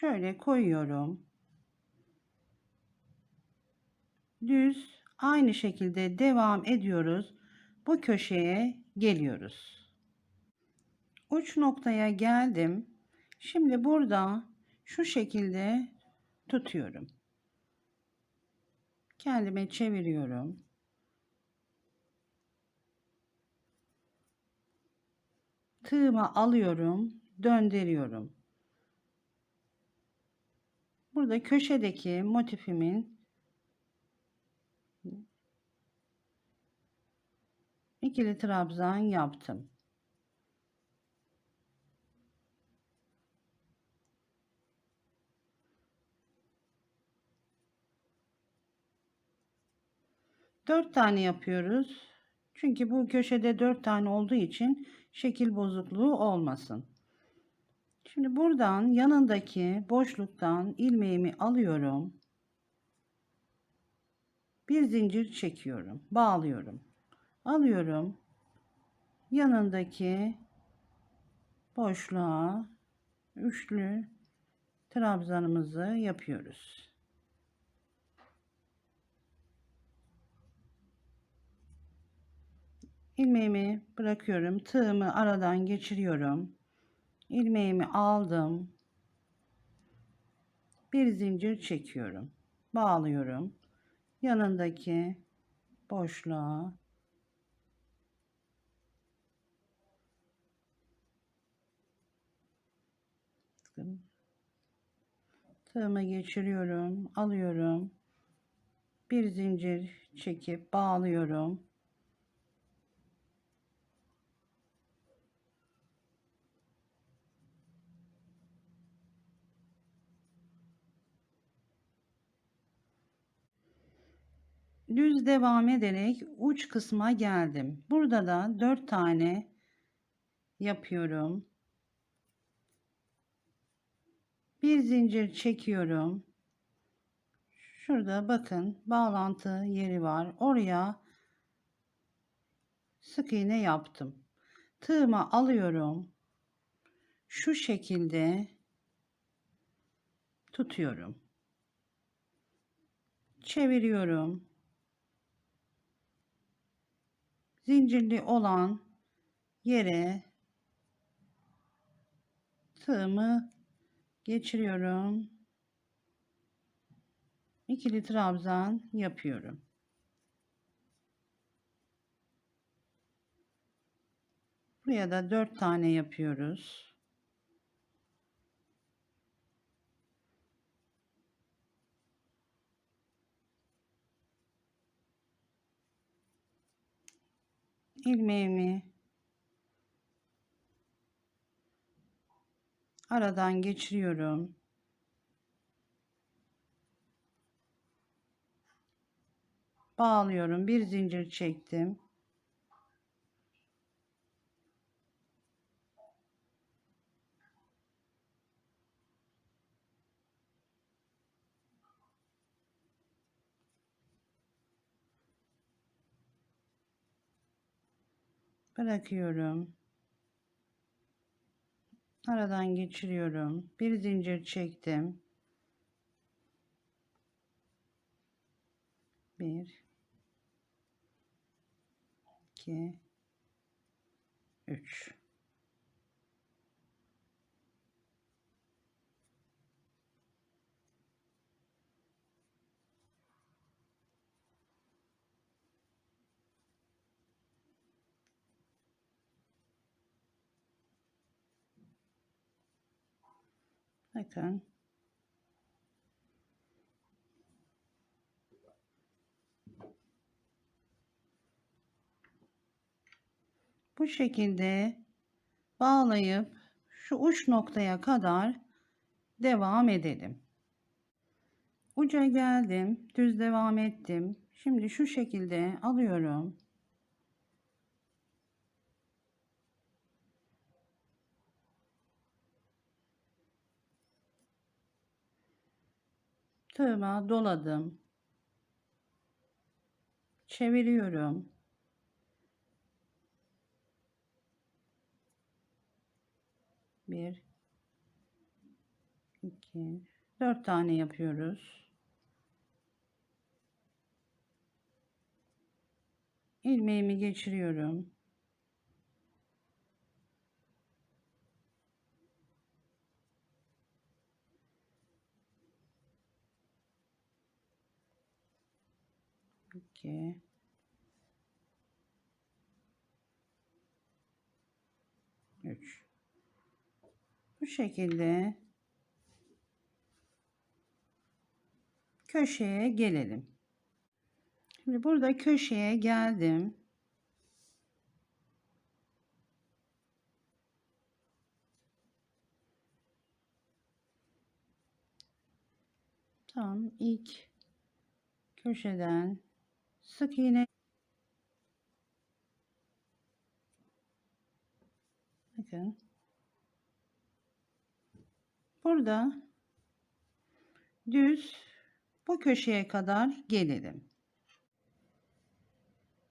şöyle koyuyorum. Düz aynı şekilde devam ediyoruz. Bu köşeye geliyoruz. Uç noktaya geldim. Şimdi burada şu şekilde tutuyorum. Kendime çeviriyorum. Tığımı alıyorum, döndürüyorum. Burada köşedeki motifimin ikili trabzan yaptım. Dört tane yapıyoruz. Çünkü bu köşede dört tane olduğu için şekil bozukluğu olmasın. Şimdi buradan yanındaki boşluktan ilmeğimi alıyorum. Bir zincir çekiyorum. Bağlıyorum. Alıyorum. Yanındaki boşluğa üçlü trabzanımızı yapıyoruz. ilmeğimi bırakıyorum. Tığımı aradan geçiriyorum. İlmeğimi aldım. Bir zincir çekiyorum. Bağlıyorum. Yanındaki boşluğa tığımı geçiriyorum. Alıyorum. Bir zincir çekip bağlıyorum. Düz devam ederek uç kısma geldim. Burada da 4 tane yapıyorum. Bir zincir çekiyorum. Şurada bakın bağlantı yeri var. Oraya sık iğne yaptım. Tığımı alıyorum. Şu şekilde tutuyorum. Çeviriyorum. Zincirli olan yere tığımı geçiriyorum. İkili trabzan yapıyorum. Buraya da dört tane yapıyoruz. İlmeğimi aradan geçiriyorum. Bağlıyorum. Bir zincir çektim. Bırakıyorum. Aradan geçiriyorum. Bir zincir çektim. Bir, iki, üç. Bakın. Bu şekilde bağlayıp şu uç noktaya kadar devam edelim. Uca geldim, düz devam ettim. Şimdi şu şekilde alıyorum. Tığıma doladım. Çeviriyorum. Bir, iki, 2 4 tane yapıyoruz. ilmeğimi geçiriyorum. İki. Üç. Bu şekilde köşeye gelelim. Şimdi burada köşeye geldim. Tam ilk köşeden sık iğne bakın burada düz bu köşeye kadar gelelim.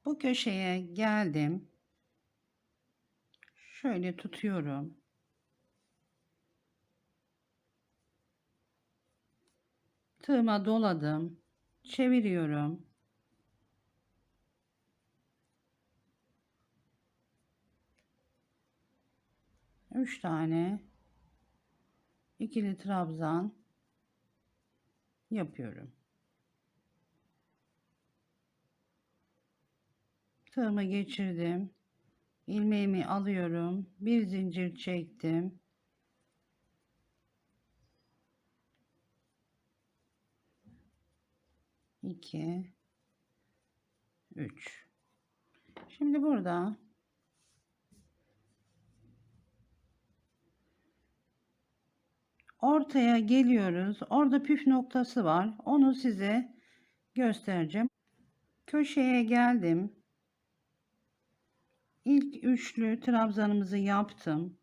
Bu köşeye geldim. Şöyle tutuyorum. Tığıma doladım. Çeviriyorum. Üç tane ikili trabzan yapıyorum. Tığımı geçirdim. ilmeğimi alıyorum. Bir zincir çektim. iki, üç. Şimdi burada ortaya geliyoruz. Orada püf noktası var. Onu size göstereceğim. Köşeye geldim. İlk üçlü trabzanımızı yaptım.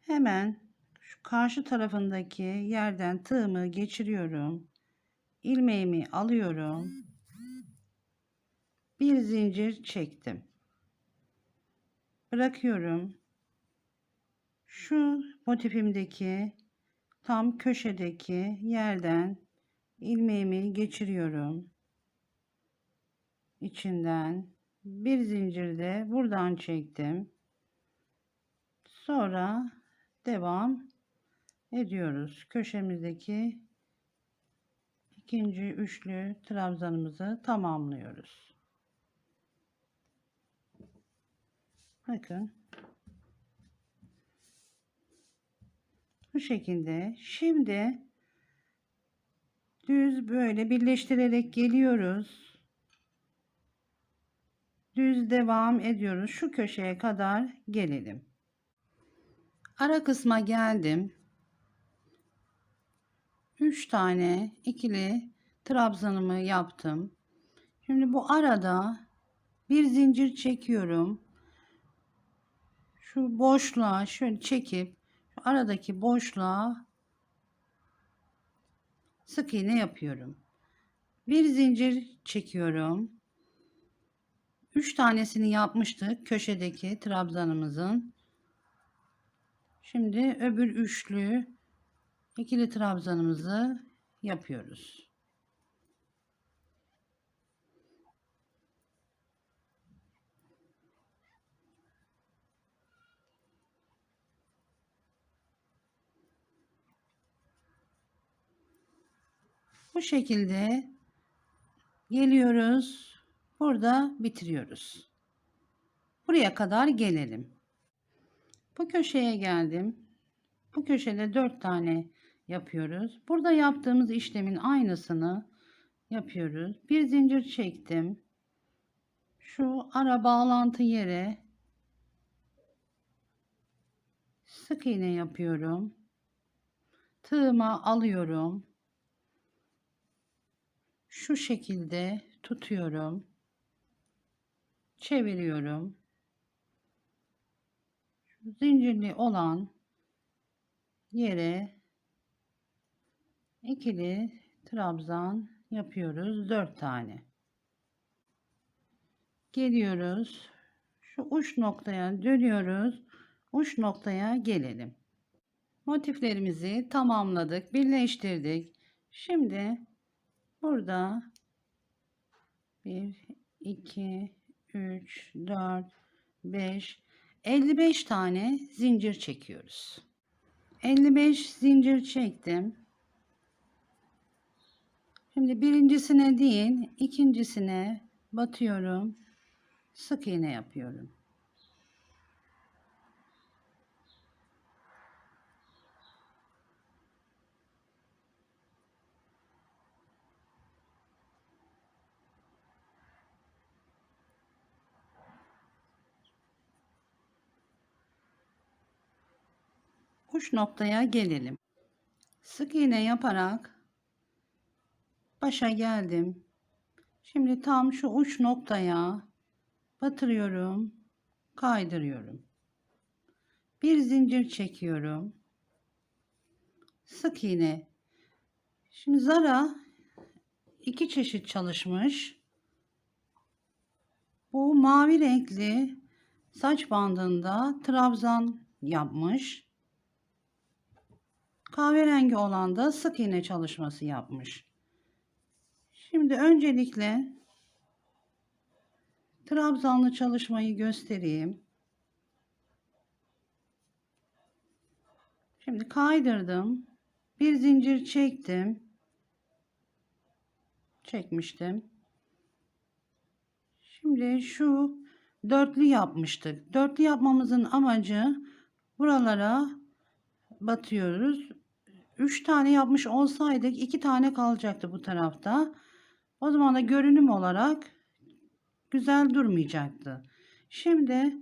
Hemen şu karşı tarafındaki yerden tığımı geçiriyorum. ilmeğimi alıyorum. Bir zincir çektim. Bırakıyorum. Şu motifimdeki tam köşedeki yerden ilmeğimi geçiriyorum. İçinden bir zincirde buradan çektim. Sonra devam ediyoruz. Köşemizdeki ikinci üçlü trabzanımızı tamamlıyoruz. Bakın. Bu şekilde. Şimdi düz böyle birleştirerek geliyoruz düz devam ediyoruz. Şu köşeye kadar gelelim. Ara kısma geldim. 3 tane ikili trabzanımı yaptım. Şimdi bu arada bir zincir çekiyorum. Şu boşluğa şöyle çekip aradaki boşluğa sık iğne yapıyorum. Bir zincir çekiyorum. 3 tanesini yapmıştık köşedeki trabzanımızın. Şimdi öbür üçlü ikili trabzanımızı yapıyoruz. Bu şekilde geliyoruz. Burada bitiriyoruz. Buraya kadar gelelim. Bu köşeye geldim. Bu köşede 4 tane yapıyoruz. Burada yaptığımız işlemin aynısını yapıyoruz. Bir zincir çektim. Şu ara bağlantı yere sık iğne yapıyorum. Tığıma alıyorum. Şu şekilde tutuyorum çeviriyorum. zincirli olan yere ikili trabzan yapıyoruz. 4 tane. Geliyoruz. Şu uç noktaya dönüyoruz. Uç noktaya gelelim. Motiflerimizi tamamladık, birleştirdik. Şimdi burada 1, 2, 3, 4, 5, 55 tane zincir çekiyoruz. 55 zincir çektim. Şimdi birincisine değil, ikincisine batıyorum. Sık iğne yapıyorum. Uç noktaya gelelim. Sık iğne yaparak başa geldim. Şimdi tam şu uç noktaya batırıyorum, kaydırıyorum. Bir zincir çekiyorum. Sık iğne. Şimdi zara iki çeşit çalışmış. Bu mavi renkli saç bandında trabzan yapmış. Kahverengi olan da sık iğne çalışması yapmış. Şimdi öncelikle trabzanlı çalışmayı göstereyim. Şimdi kaydırdım. Bir zincir çektim. Çekmiştim. Şimdi şu dörtlü yapmıştık. Dörtlü yapmamızın amacı buralara batıyoruz. 3 tane yapmış olsaydık 2 tane kalacaktı bu tarafta. O zaman da görünüm olarak güzel durmayacaktı. Şimdi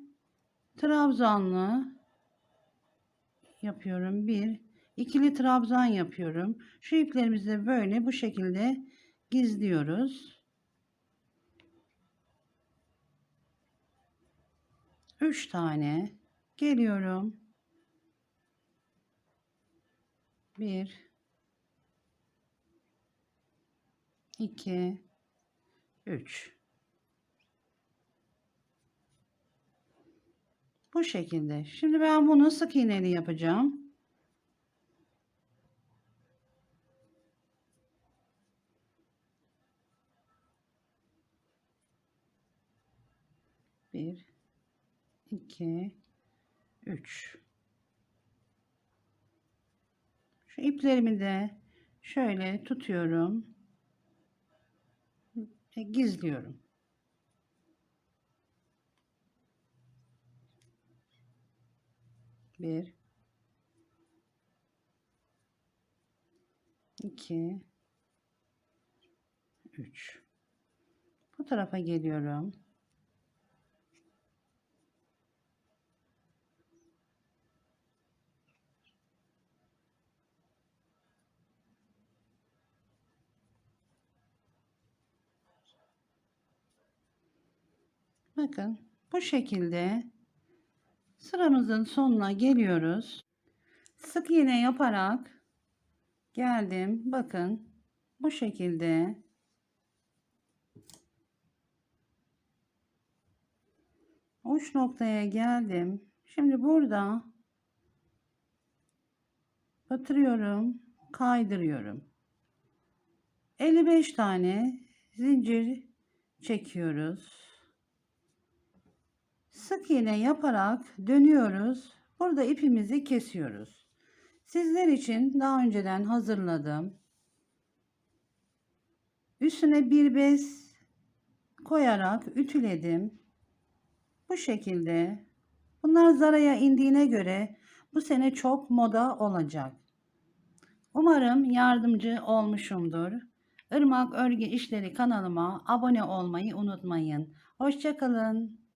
trabzanlı yapıyorum. Bir ikili trabzan yapıyorum. Şu iplerimizi böyle bu şekilde gizliyoruz. 3 tane geliyorum. 1 2 3 Bu şekilde. Şimdi ben bunu sık iğneli yapacağım. Bir, iki, üç. Şu iplerimi de şöyle tutuyorum. Ve gizliyorum. Bir, iki, üç. Bu tarafa geliyorum. Bakın bu şekilde sıramızın sonuna geliyoruz. Sık iğne yaparak geldim. Bakın bu şekilde uç noktaya geldim. Şimdi burada batırıyorum, kaydırıyorum. 55 tane zincir çekiyoruz sık iğne yaparak dönüyoruz. Burada ipimizi kesiyoruz. Sizler için daha önceden hazırladım. Üstüne bir bez koyarak ütüledim. Bu şekilde. Bunlar Zara'ya indiğine göre bu sene çok moda olacak. Umarım yardımcı olmuşumdur. Irmak Örgü İşleri kanalıma abone olmayı unutmayın. Hoşçakalın.